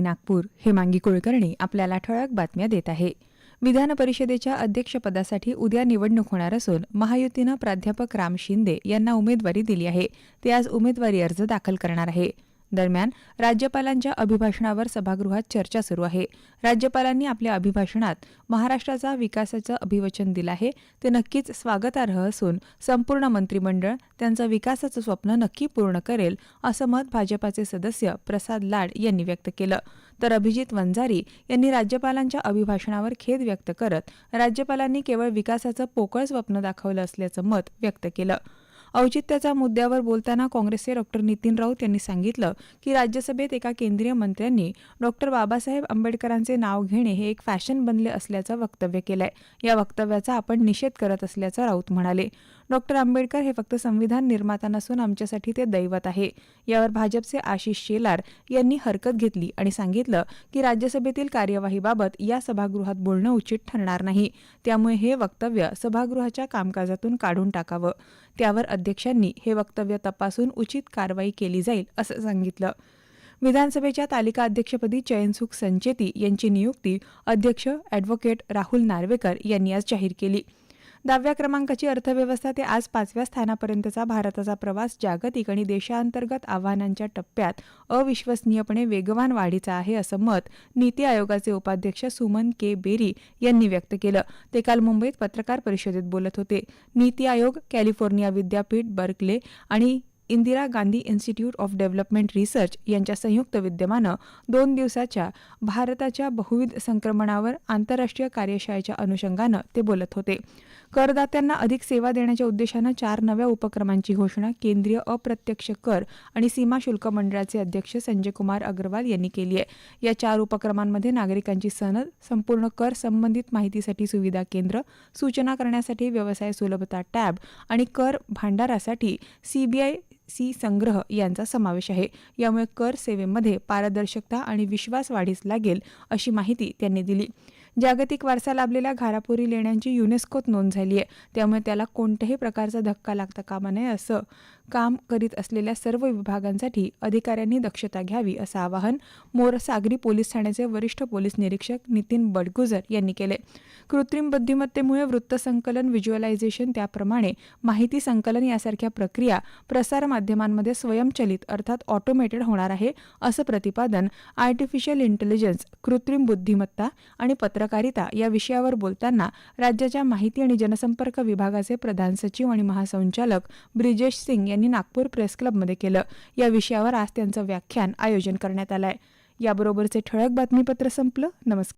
आणि नागपूर हेमांगी कुलकर्णी आपल्याला ठळक बातम्या देत आहे. विधान परिषदेच्या अध्यक्षपदासाठी उद्या निवडणूक होणार असून महायुतीनं प्राध्यापक राम शिंदे यांना उमेदवारी दिली आहे. ते आज उमेदवारी अर्ज दाखल करणार आहे. दरम्यान राज्यपालांच्या अभिभाषणावर सभागृहात चर्चा सुरू आहे. राज्यपालांनी आपल्या अभिभाषणात महाराष्ट्राचा विकासाचं अभिवचन दिलं आहे. ते नक्कीच स्वागतार्ह असून संपूर्ण मंत्रिमंडळ त्यांचं विकासाचं स्वप्न नक्की पूर्ण करेल असं मत भाजपाचे सदस्य प्रसाद लाड यांनी व्यक्त केलं. तर अभिजित वंजारी यांनी राज्यपालांच्या अभिभाषणावर खेद व्यक्त करत राज्यपालांनी केवळ विकासाचं पोकळ स्वप्न दाखवलं असल्याचं मत व्यक्त केलं. औचित्याच्या मुद्द्यावर बोलताना काँग्रेसचे डॉक्टर नितीन राऊत यांनी सांगितलं की राज्यसभेत एका केंद्रीय मंत्र्यांनी डॉक्टर बाबासाहेब आंबेडकरांचे नाव घेणे हे एक फॅशन बनले असल्याचं वक्तव्य केलंय. या वक्तव्याचा आपण निषेध करत असल्याचं राऊत म्हणाले. डॉक्टर आंबेडकर हे फक्त संविधान निर्माता नसून आमच्यासाठी ते दैवत आहे. यावर भाजपचे आशिष शेलार यांनी हरकत घेतली आणि सांगितलं की राज्यसभेतील कार्यवाहीबाबत या सभागृहात बोलणं उचित ठरणार नाही. त्यामुळे हे वक्तव्य सभागृहाच्या कामकाजातून काढून टाकावं. त्यावर अध्यक्षांनी हे वक्तव्य तपासून उचित कारवाई केली जाईल असं सांगितलं. विधानसभेच्या तालिका अध्यक्षपदी चयनसुख संचेती यांची नियुक्ती अध्यक्ष ॲडव्होकेट राहुल नार्वेकर यांनी आज जाहीर केली. दहाव्या क्रमांकाची अर्थव्यवस्था ते आज पाचव्या स्थानापर्यंतचा भारताचा प्रवास जागतिक आणि देशांतर्गत आव्हानांच्या टप्प्यात अविश्वसनीयपणे वेगवान वाढीचा आहे असं मत नीती आयोगाचे उपाध्यक्ष सुमन के. बेरी यांनी व्यक्त केलं. ते काल मुंबईत पत्रकार परिषदेत बोलत होते. नीती आयोग कॅलिफोर्निया विद्यापीठ बर्कले आणि Indira Gandhi institute of development research यांच्या संयुक्त विद्यमानं दोन दिवसाच्या भारताच्या बहुविध संक्रमणावर आंतरराष्ट्रीय कार्यशाळेच्या अनुषंगानं ते बोलत होते. करदात्यांना अधिक सेवा देण्याच्या उद्देशानं चार नव्या उपक्रमांची घोषणा केंद्रीय अप्रत्यक्ष कर आणि सीमा शुल्क मंडळाचे अध्यक्ष संजय कुमार अग्रवाल यांनी केली आहे. या चार उपक्रमांमध्ये नागरिकांची सनद संपूर्ण कर संबंधित माहितीसाठी सुविधा केंद्र सूचना करण्यासाठी व्यवसाय सुलभता टॅब आणि कर भांडारासाठी सीबीआय सी संग्रह यांचा समावेश आहे. यामुळे कर सेवेमध्ये पारदर्शकता आणि विश्वास वाढीस लागेल अशी माहिती त्यांनी दिली. जागतिक वारसा लाभलेल्या घारापुरी लेण्यांची युनेस्कोत नोंद झाली आहे. त्यामुळे त्याला कोणत्याही प्रकारचा धक्का लागता कामा नये असं काम करीत असलेल्या सर्व विभागांसाठी अधिकाऱ्यांनी दक्षता घ्यावी असं आवाहन मोर सागरी पोलीस ठाण्याचे वरिष्ठ पोलीस निरीक्षक नितीन बडगुजर यांनी केले कृत्रिम बुद्धिमत्तेमुळे वृत्तसंकलन व्हिज्युअलायझेशन त्याप्रमाणे माहिती संकलन यासारख्या प्रक्रिया प्रसारमाध्यमांमध्ये स्वयंचलित अर्थात ऑटोमेटेड होणार आहे असं प्रतिपादन आर्टिफिशियल इंटेलिजन्स कृत्रिम बुद्धिमत्ता आणि पत्रकारिता या विषयावर बोलताना राज्याच्या माहिती आणि जनसंपर्क विभागाचे प्रधान सचिव आणि महासंचालक ब्रिजेश सिंग यांनी नागपूर प्रेस क्लबमध्ये केलं. या विषयावर आज त्यांचं व्याख्यान आयोजन करण्यात आलं आहे याबरोबरचे ठळक बातमीपत्र संपलं. नमस्कार.